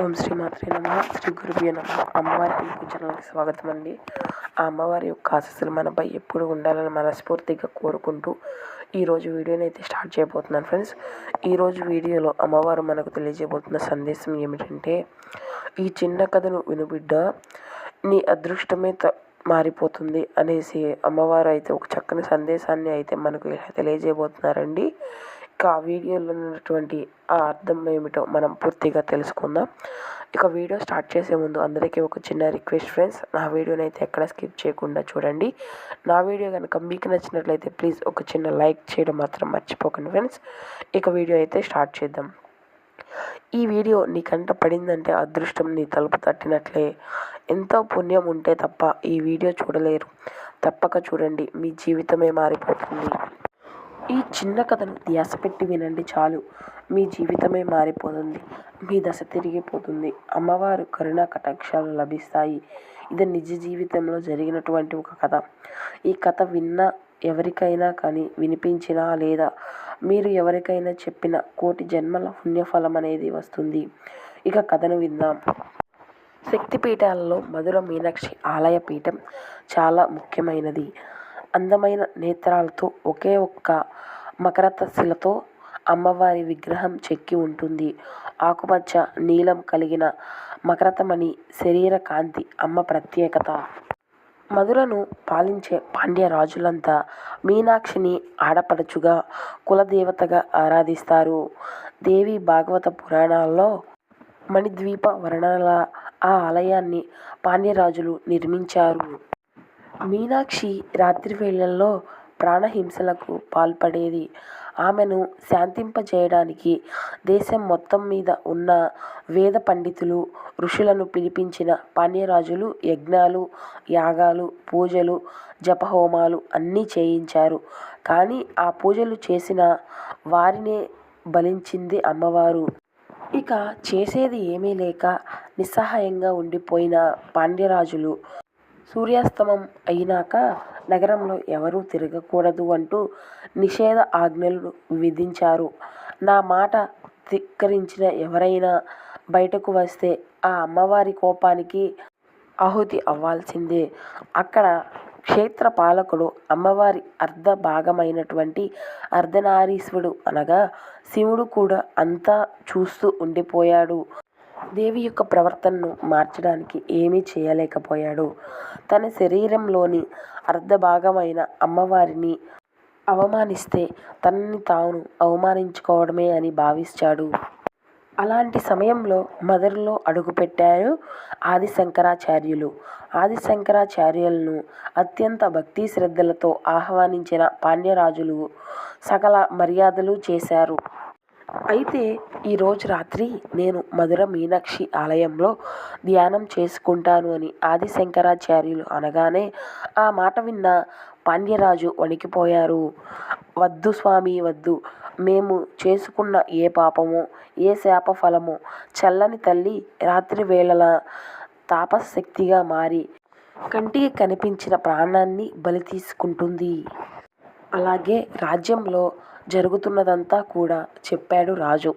ఓం శ్రీ మాత్రే నమ. శ్రీ గురుభ్యో నమ. అమ్మవారి పిలుపు స్వాగతం అండి. ఆ అమ్మవారి యొక్క ఆశస్సులు మనపై ఎప్పుడు ఉండాలని మనస్ఫూర్తిగా కోరుకుంటూ ఈరోజు వీడియోని అయితే స్టార్ట్ చేయబోతున్నాను ఫ్రెండ్స్. ఈరోజు వీడియోలో అమ్మవారు మనకు తెలియజేయబోతున్న సందేశం ఏమిటంటే ఈ చిన్న కథను వినుబిడ్డ నీ అదృష్టమే త మారిపోతుంది అనేసి అమ్మవారు అయితే ఒక చక్కని సందేశాన్ని అయితే మనకు తెలియజేయబోతున్నారండి. ఇక ఆ వీడియోలో ఉన్నటువంటి ఆ అర్థం ఏమిటో మనం పూర్తిగా తెలుసుకుందాం. ఇక వీడియో స్టార్ట్ చేసే ముందు అందరికీ ఒక చిన్న రిక్వెస్ట్ ఫ్రెండ్స్. నా వీడియోని అయితే ఎక్కడ స్కిప్ చేయకుండా చూడండి. నా వీడియో కనుక మీకు నచ్చినట్లయితే ప్లీజ్ ఒక చిన్న లైక్ చేయడం మాత్రం మర్చిపోకండి ఫ్రెండ్స్. ఇక వీడియో అయితే స్టార్ట్ చేద్దాం. ఈ వీడియో నీ కంట పడిందంటే అదృష్టం నీ తలుపు తట్టినట్లే. ఎంతో పుణ్యం ఉంటే తప్ప ఈ వీడియో చూడలేరు. తప్పక చూడండి. మీ జీవితమే మారిపోతుంది. ఈ చిన్న కథను ధ్యాస పెట్టి వినండి చాలు. మీ జీవితమే మారిపోతుంది. మీ దశ తిరిగిపోతుంది. అమ్మవారు కరుణ కటాక్షాలు లభిస్తాయి. ఇది నిజ జీవితంలో జరిగినటువంటి ఒక కథ. ఈ కథ విన్న ఎవరికైనా కానీ వినిపించినా లేదా మీరు ఎవరికైనా చెప్పిన కోటి జన్మల పుణ్యఫలం అనేది వస్తుంది. ఇక కథను విందాం. శక్తిపీఠాలలో మధుర మీనాక్షి ఆలయ పీఠం చాలా ముఖ్యమైనది. అందమైన నేత్రాలతో ఒకే ఒక్క మకరత శిలతో అమ్మవారి విగ్రహం చెక్కి ఉంటుంది. ఆకుపచ్చ నీలం కలిగిన మకరతమణి శరీర కాంతి అమ్మ ప్రత్యేకత. మధురను పాలించే పాండ్య రాజులంతా మీనాక్షిని ఆడపడుచుగా కులదేవతగా ఆరాధిస్తారు. దేవి భాగవత పురాణాల్లో మణిద్వీప వర్ణనల ఆ ఆలయాన్ని పాండ్యరాజులు నిర్మించారు. మీనాక్షి రాత్రి వేళల్లో ప్రాణహింసలకు పాల్పడేది. ఆమెను శాంతింపజేయడానికి దేశం మొత్తం మీద ఉన్న వేద పండితులు ఋషులను పిలిపించిన పాండ్యరాజులు యజ్ఞాలు యాగాలు పూజలు జపహోమాలు అన్నీ చేయించారు. కానీ ఆ పూజలు చేసిన వారినే బలించింది అమ్మవారు. ఇక చేసేది ఏమీ లేక నిస్సహాయంగా ఉండిపోయిన పాండ్యరాజులు సూర్యాస్తమం అయినాక నగరంలో ఎవరూ తిరగకూడదు అంటూ నిషేధ ఆజ్ఞలు విధించారు. నా మాట ధిక్కరించిన ఎవరైనా బయటకు వస్తే ఆ అమ్మవారి కోపానికి ఆహుతి అవ్వాల్సిందే. అక్కడ క్షేత్ర పాలకుడు అమ్మవారి అర్ధ భాగమైనటువంటి అర్ధనారీశ్వరుడు అనగా శివుడు కూడా అంతా చూస్తూ ఉండిపోయాడు. దేవి యొక్క ప్రవర్తనను మార్చడానికి ఏమీ చేయలేకపోయాడు. తన శరీరంలోని అర్ధ భాగమైన అమ్మవారిని అవమానిస్తే తనని తాను అవమానించుకోవడమే అని భావించాడు అలాంటి సమయంలో మదర్లో అడుగుపెట్టారు ఆది శంకరాచార్యులు ఆది శంకరాచార్యులను అత్యంత భక్తి శ్రద్ధలతో ఆహ్వానించిన పాండ్యరాజులు సకల మర్యాదలు చేశారు. అయితే ఈరోజు రాత్రి నేను మధుర మీనాక్షి ఆలయంలో ధ్యానం చేసుకుంటాను అని ఆదిశంకరాచార్యులు అనగానే ఆ మాట విన్న పాండ్యరాజు వణికిపోయారు. వద్దు స్వామి వద్దు. మేము చేసుకున్న ఏ పాపము ఏ శాప ఫలము చల్లని తల్లి రాత్రి వేళల తాపశక్తిగా మారి కంటికి కనిపించిన ప్రాణాన్ని బలి తీసుకుంటుంది. అలాగే రాజ్యంలో జరుగుతున్నదంతా కూడా చెప్పాడు రాజు.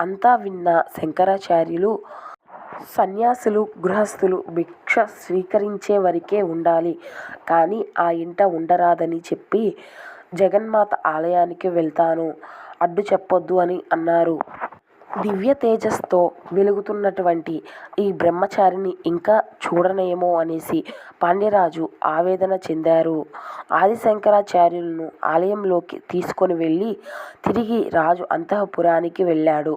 అంతా విన్న శంకరాచార్యులు సన్యాసులు గృహస్థులు భిక్ష స్వీకరించే వరకే ఉండాలి. కానీ ఆ ఇంట ఉండరాదని చెప్పి జగన్మాత ఆలయానికి వెళ్తాను అడ్డు చెప్పొద్దు అని అన్నారు. దివ్య తేజస్తో వెలుగుతున్నటువంటి ఈ బ్రహ్మచారిని ఇంకా చూడనేమో అనేసి పాండ్యరాజు ఆవేదన చెందారు. ఆదిశంకరాచార్యులను ఆలయంలోకి తీసుకొని వెళ్ళి తిరిగి రాజు అంతఃపురానికి వెళ్ళాడు.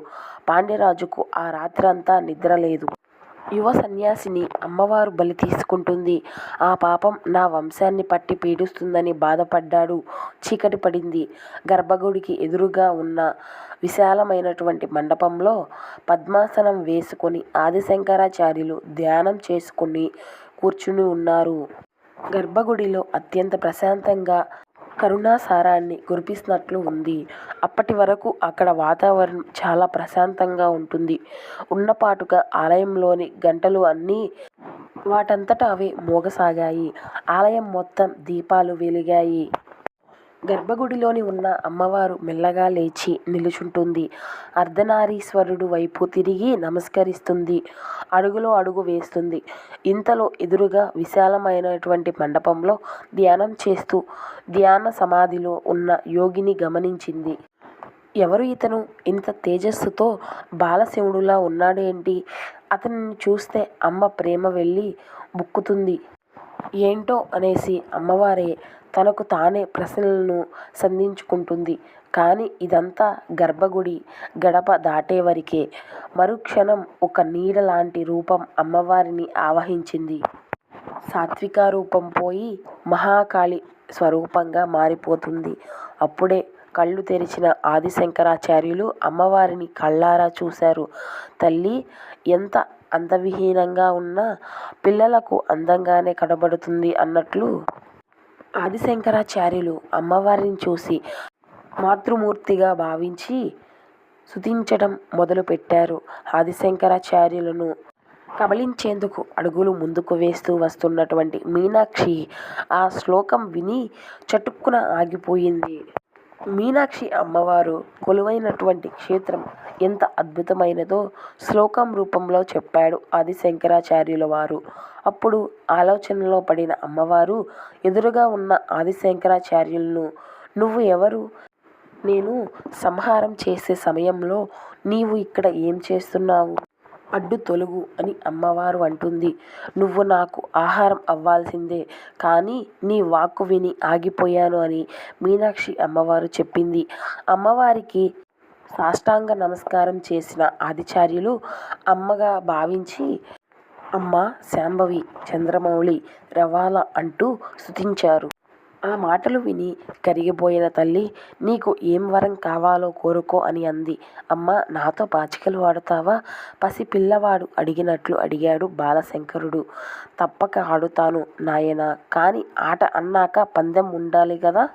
పాండ్యరాజుకు ఆ రాత్రంతా నిద్రలేదు యువ సన్యాసిని అమ్మవారు బలి తీసుకుంటుంది. ఆ పాపం నా వంశాన్ని పట్టి పీడిస్తుందని బాధపడ్డాడు. చీకటి పడింది. గర్భగుడికి ఎదురుగా ఉన్న విశాలమైనటువంటి మండపంలో పద్మాసనం వేసుకొని ఆదిశంకరాచార్యులు ధ్యానం చేసుకుని కూర్చుని ఉన్నారు. గర్భగుడిలో అత్యంత ప్రశాంతంగా కరుణాసారాన్ని కురిపిస్తున్నట్లు ఉంది. అప్పటి వరకు అక్కడ వాతావరణం చాలా ప్రశాంతంగా ఉంటుంది. ఉన్నపాటుగా ఆలయంలోని గంటలు అన్నీ వాటంతట అవే మోగసాగాయి. ఆలయం మొత్తం దీపాలు వెలిగాయి. గర్భగుడిలోని ఉన్న అమ్మవారు మెల్లగా లేచి నిలుచుంటుంది. అర్ధనారీశ్వరుడు వైపు తిరిగి నమస్కరిస్తుంది. అడుగులో అడుగు వేస్తుంది. ఇంతలో ఎదురుగా విశాలమైనటువంటి మండపంలో ధ్యానం చేస్తూ ధ్యాన సమాధిలో ఉన్న యోగిని గమనించింది. ఎవరు ఇతను? ఇంత తేజస్సుతో బాలశివుడులా ఉన్నాడేంటి? అతనిని చూస్తే అమ్మ ప్రేమ వెళ్ళి బుక్కుతుంది. ఏంటో అనేసి అమ్మవారే తనకు తానే ప్రశ్నలను సంధించుకుంటుంది. కానీ ఇదంతా గర్భగుడి గడప దాటేవరకే. మరుక్షణం ఒక నీడ లాంటి రూపం అమ్మవారిని ఆవహించింది. సాత్విక రూపం పోయి మహాకాళి స్వరూపంగా మారిపోతుంది. అప్పుడే కళ్ళు తెరిచిన ఆదిశంకరాచార్యులు అమ్మవారిని కళ్ళారా చూశారు. తల్లి ఎంత అందవిహీనంగా ఉన్నా పిల్లలకు అందంగానే కనబడుతుంది అన్నట్లు ఆదిశంకరాచార్యులు అమ్మవారిని చూసి మాతృమూర్తిగా భావించి స్తుతించటం మొదలుపెట్టారు. ఆదిశంకరాచార్యులను కబళించేందుకు అడుగులు ముందుకు వేస్తూ వస్తున్నటువంటి మీనాక్షి ఆ శ్లోకం విని చటుక్కున ఆగిపోయింది. మీనాక్షి అమ్మవారు కొలువైనటువంటి క్షేత్రం ఎంత అద్భుతమైనదో శ్లోకం రూపంలో చెప్పాడు ఆదిశంకరాచార్యులవారు. అప్పుడు ఆలోచనలో పడిన అమ్మవారు ఎదురుగా ఉన్న ఆదిశంకరాచార్యులను నువ్వు ఎవరు? నేను సంహారం చేసే సమయంలో నీవు ఇక్కడ ఏం చేస్తున్నావు? అడ్డు తొలుగు అని అమ్మవారు అంటుంది. నువ్వు నాకు ఆహారం అవ్వాల్సిందే కానీ నీ వాక్కు విని ఆగిపోయాను అని మీనాక్షి అమ్మవారు చెప్పింది. అమ్మవారికి సాష్టాంగ నమస్కారం చేసిన ఆదిచార్యులు అమ్మగా భావించి అమ్మ శాంభవి, చంద్రమౌళి, రవాల అంటూ స్థుతించారు ఆ మాటలు విని కరిగిపోయిన తల్లి నీకు ఏం వరం కావాలో కోరుకో అని అంది. అమ్మా నాతో పాచికలు ఆడుతావా? పసి పిల్లవాడు అడిగినట్లు అడిగాడు బాలశంకరుడు. తప్పక ఆడుతాను నాయనా కానీ ఆట అన్నాక పందెం ఉండాలి కదా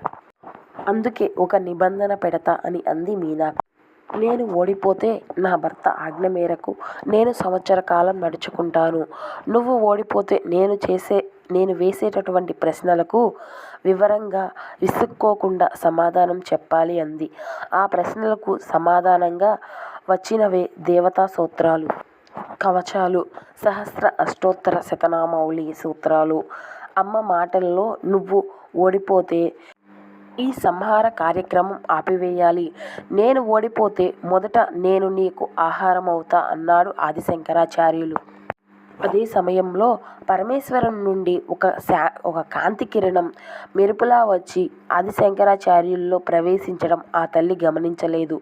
అందుకే ఒక నిబంధన పెడతా అని అంది మీనా నేను ఓడిపోతే నా భర్త ఆజ్ఞ మేరకు నేను సంవత్సర కాలం నడుచుకుంటాను. నువ్వు ఓడిపోతే నేను చేసే నేను వేసేటటువంటి ప్రశ్నలకు వివరంగా విసుక్కోకుండా సమాధానం చెప్పాలి అంది. ఆ ప్రశ్నలకు సమాధానంగా వచ్చినవే దేవతా సూత్రాలు, కవచాలు, సహస్ర అష్టోత్తర శతనామౌళి సూత్రాలు. అమ్మ మాటల్లో నువ్వు ఓడిపోతే ఈ సంహార కార్యక్రమం ఆపివేయాలి. నేను ఓడిపోతే మొదట నేను నీకు ఆహారం అవుతా అన్నాడు ఆదిశంకరాచార్యులు. అదే సమయంలో పరమేశ్వరం నుండి ఒక శా ఒక కాంతి కిరణం మెరుపులా వచ్చి ఆది శంకరాచార్యుల్లో ప్రవేశించడం ఆ తల్లి గమనించలేదు.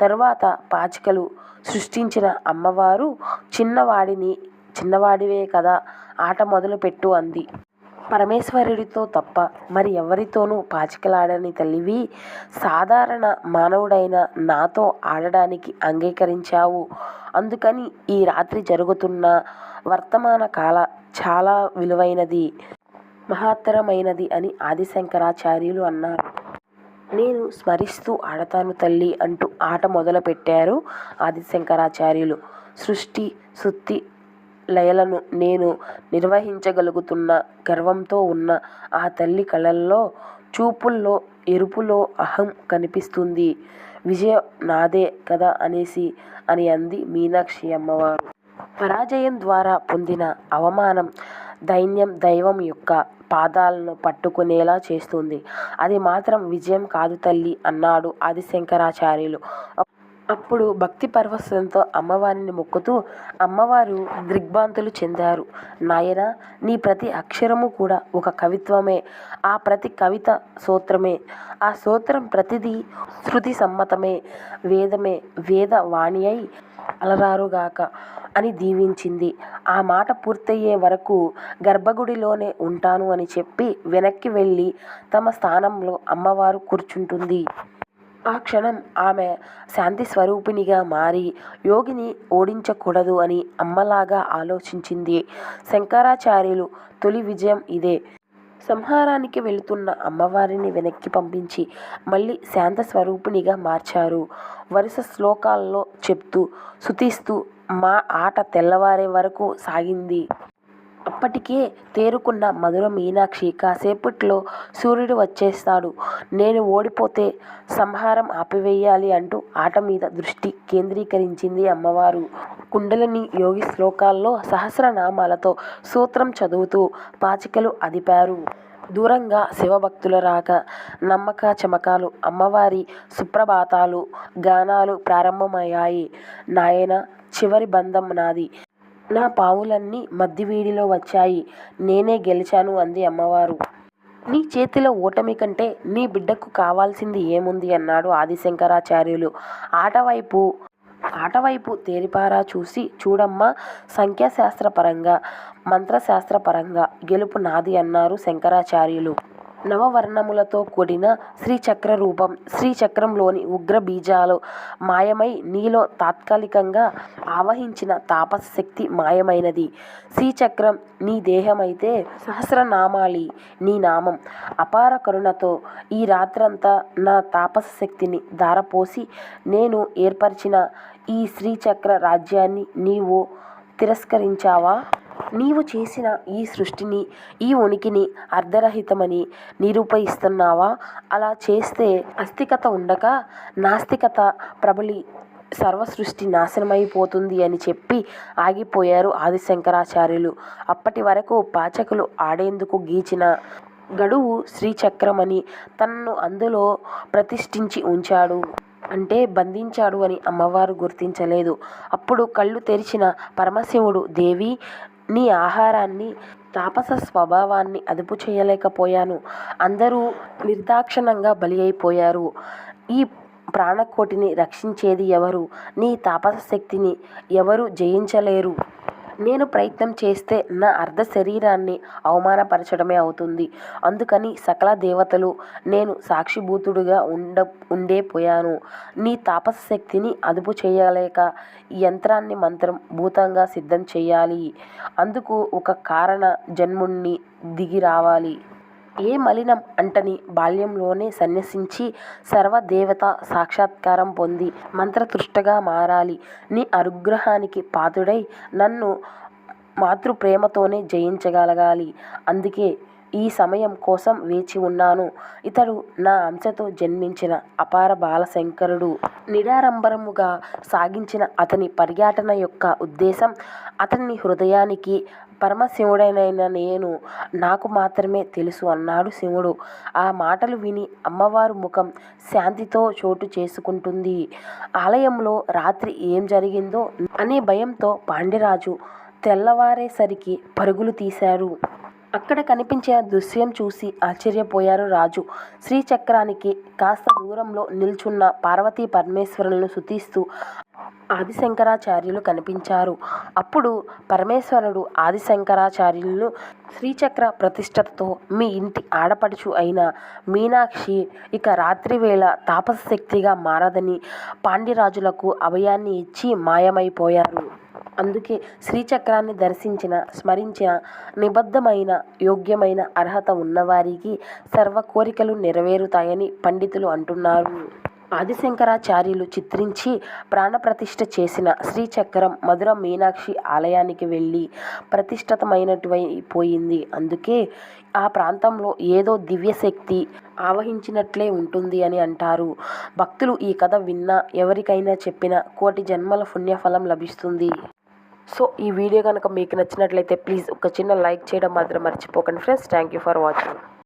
తరువాత పాచికలు సృష్టించిన అమ్మవారు చిన్నవాడిని చిన్నవాడివే కదా ఆట మొదలుపెట్టు అంది. పరమేశ్వరుడితో తప్ప మరి ఎవరితోనూ పాచికలాడని తల్లివి సాధారణ మానవుడైన నాతో ఆడడానికి అంగీకరించావు. అందుకని ఈ రాత్రి జరుగుతున్న వర్తమాన కాల చాలా విలువైనది, మహత్తరమైనది అని ఆదిశంకరాచార్యులు అన్నారు. నేను స్మరిస్తూ ఆడతాను తల్లి అంటూ ఆట మొదలుపెట్టారు ఆదిశంకరాచార్యులు. సృష్టి, స్థుతి, లయలను నేను నిర్వహించగలుగుతున్న గర్వంతో ఉన్న ఆ తల్లి కళ్ళల్లో, చూపుల్లో ఎరుపులో అహం కనిపిస్తుంది. విజయం నాదే కదా అనేసి అని అంది మీనాక్షి అమ్మవారు. పరాజయం ద్వారా పొందిన అవమానం, దైన్యం దైవం యొక్క పాదాలను పట్టుకునేలా చేస్తుంది. అది మాత్రం విజయం కాదు తల్లి అన్నాడు ఆదిశంకరాచార్యులు. అప్పుడు భక్తి పరవశంతో అమ్మవారిని మొక్కుతూ అమ్మవారు దిగ్భ్రాంతులు చెందారు. నాయనా నీ ప్రతి అక్షరము కూడా ఒక కవిత్వమే. ఆ ప్రతి కవిత సూత్రమే ఆ సూత్రం ప్రతిదీ శృతి సమ్మతమే. వేదమే వేద వాణి అయి అలరారుగాక అని దీవించింది. ఆ మాట పూర్తయ్యే వరకు గర్భగుడిలోనే ఉంటాను అని చెప్పి వెనక్కి వెళ్ళి తమ స్థానంలో అమ్మవారు కూర్చుంటుంది. ఆ క్షణం ఆమె శాంతి స్వరూపిణిగా మారి యోగిని ఓడించకూడదు అని అమ్మలాగా ఆలోచించింది. శంకరాచార్యులు తొలి విజయం ఇదే. సంహారానికి వెళుతున్న అమ్మవారిని వెనక్కి పంపించి మళ్ళీ శాంతస్వరూపిణిగా మార్చారు. వరుస శ్లోకాల్లో చెప్తూ శుతిస్తూ మా ఆట తెల్లవారే వరకు సాగింది. అప్పటికే తేరుకున్న మధుర మీనాక్షి కాసేపట్లో సూర్యుడు వచ్చేస్తాడు. నేను ఓడిపోతే సంహారం ఆపివేయాలి అంటూ ఆట మీద దృష్టి కేంద్రీకరించింది అమ్మవారు. కుండలిని యోగి శ్లోకాల్లో సహస్రనామాలతో సూత్రం చదువుతూ పాచికలు అదిపారు. దూరంగా శివభక్తుల రాక నమ్మక చమకాలు అమ్మవారి సుప్రభాతాలు గానాలు ప్రారంభమయ్యాయి. నాయన చివరి బంధం నాది. నా పావులన్నీ మద్దివీడిలో వచ్చాయి. నేనే గెలిచాను అంది అమ్మవారు. నీ చేతిలో ఓటమి కంటే నీ బిడ్డకు కావాల్సింది ఏముంది అన్నాడు ఆదిశంకరాచార్యులు. ఆటవైపు ఆటవైపు తేరిపారా చూసి చూడమ్మా సంఖ్యాశాస్త్రపరంగా మంత్రశాస్త్రపరంగా గెలుపు నాది అన్నారు శంకరాచార్యులు. నవవర్ణములతో కూడిన శ్రీచక్ర రూపం శ్రీచక్రంలోని ఉగ్ర బీజాలు మాయమై నీలో తాత్కాలికంగా ఆవహించిన తాపస శక్తి మాయమైనది. శ్రీచక్రం నీ దేహమైతే సహస్రనామాలి నీ నామం అపార కరుణతో ఈ రాత్రంతా నా తాపస శక్తిని ధారపోసి నేను ఏర్పరిచిన ఈ శ్రీచక్ర రాజ్యాన్ని నీవు తిరస్కరించావా? నీవు చేసిన ఈ సృష్టిని ఈ ఉనికిని అర్ధరహితమని నిరూపయిస్తున్నావా? అలా చేస్తే అస్థికత ఉండక నాస్తికత ప్రబలి సర్వసృష్టి నాశనమైపోతుంది అని చెప్పి ఆగిపోయారు ఆదిశంకరాచార్యులు. అప్పటి వరకు పాచకులు ఆడేందుకు గీచిన గడువు శ్రీచక్రమని తనను అందులో ప్రతిష్ఠించి ఉంచాడు. అంటే బంధించాడు అని అమ్మవారు గుర్తించలేదు. అప్పుడు కళ్ళు తెరిచిన పరమశివుడు దేవి నీ ఆహారాన్ని తాపస స్వభావాన్ని అదుపు చేయలేకపోయాను. అందరూ నిర్దాక్షణంగా బలి అయిపోయారు. ఈ ప్రాణకోటిని రక్షించేది ఎవరు? నీ తాపస శక్తిని ఎవరు జయించలేరు? నేను ప్రయత్నం చేస్తే నా అర్ధ శరీరాన్ని అవమానపరచడమే అవుతుంది. అందుకని సకల దేవతలు నేను సాక్షిభూతుడుగా ఉండ ఉండే పోయాను. నీ తాపస శక్తిని అదుపు చేయలేక యంత్రాన్ని మంత్రం భూతంగా సిద్ధం చేయాలి. అందుకు ఒక కారణ జన్ముణ్ణి దిగి రావాలి. ఏ మలినం అంటని బాల్యంలోనే సన్యసించి సర్వదేవత సాక్షాత్కారం పొంది మంత్రతృష్టగా మారాలి. నీ అనుగ్రహానికి పాతుడై నన్ను మాతృప్రేమతోనే జయించగలగాలి. అందుకే ఈ సమయం కోసం వేచి ఉన్నాను. ఇతడు నా అంశతో జన్మించిన అపార బాలశంకరుడు. నిడారంభరముగా సాగించిన అతని పర్యటన యొక్క ఉద్దేశం అతని హృదయానికి పరమశివుడనైన నేను నాకు మాత్రమే తెలుసు అన్నాడు శివుడు. ఆ మాటలు విని అమ్మవారు ముఖం శాంతితో చోటు చేసుకుంటుంది. ఆలయంలో రాత్రి ఏం జరిగిందో అనే భయంతో పాండ్యరాజు తెల్లవారేసరికి పరుగులు తీశారు అక్కడ కనిపించే దృశ్యం చూసి ఆశ్చర్యపోయారు రాజు. శ్రీచక్రానికి కాస్త దూరంలో నిల్చున్న పార్వతీ పరమేశ్వరులను సుతిస్తూ ఆదిశంకరాచార్యులు కనిపించారు. అప్పుడు పరమేశ్వరుడు ఆదిశంకరాచార్యులను శ్రీచక్ర ప్రతిష్టతో మీ ఇంటి ఆడపడుచు అయిన మీనాక్షి ఇక రాత్రివేళ తాపస శక్తిగా మారదని పాండ్యరాజులకు అభయాన్ని ఇచ్చి మాయమైపోయారు. అందుకే శ్రీచక్రాన్ని దర్శించిన స్మరించిన నిబద్ధమైన యోగ్యమైన అర్హత ఉన్నవారికి సర్వ కోరికలు నెరవేరుతాయని పండితులు అంటున్నారు. ఆదిశంకరాచార్యులు చిత్రించి ప్రాణప్రతిష్ఠ చేసిన శ్రీచక్రం మధుర మీనాక్షి ఆలయానికి వెళ్ళి ప్రతిష్ఠితమైనటువైపోయింది. అందుకే ఆ ప్రాంతంలో ఏదో దివ్యశక్తి ఆవహించినట్లే ఉంటుంది అని అంటారు. భక్తులు ఈ కథ విన్నా ఎవరికైనా చెప్పినా కోటి జన్మల పుణ్యఫలం లభిస్తుంది. సో ఈ వీడియో కనుక మీకు నచ్చినట్లయితే ప్లీజ్ ఒక చిన్న లైక్ చేయడం మాత్రం మర్చిపోకండి. Friends thank you for watching.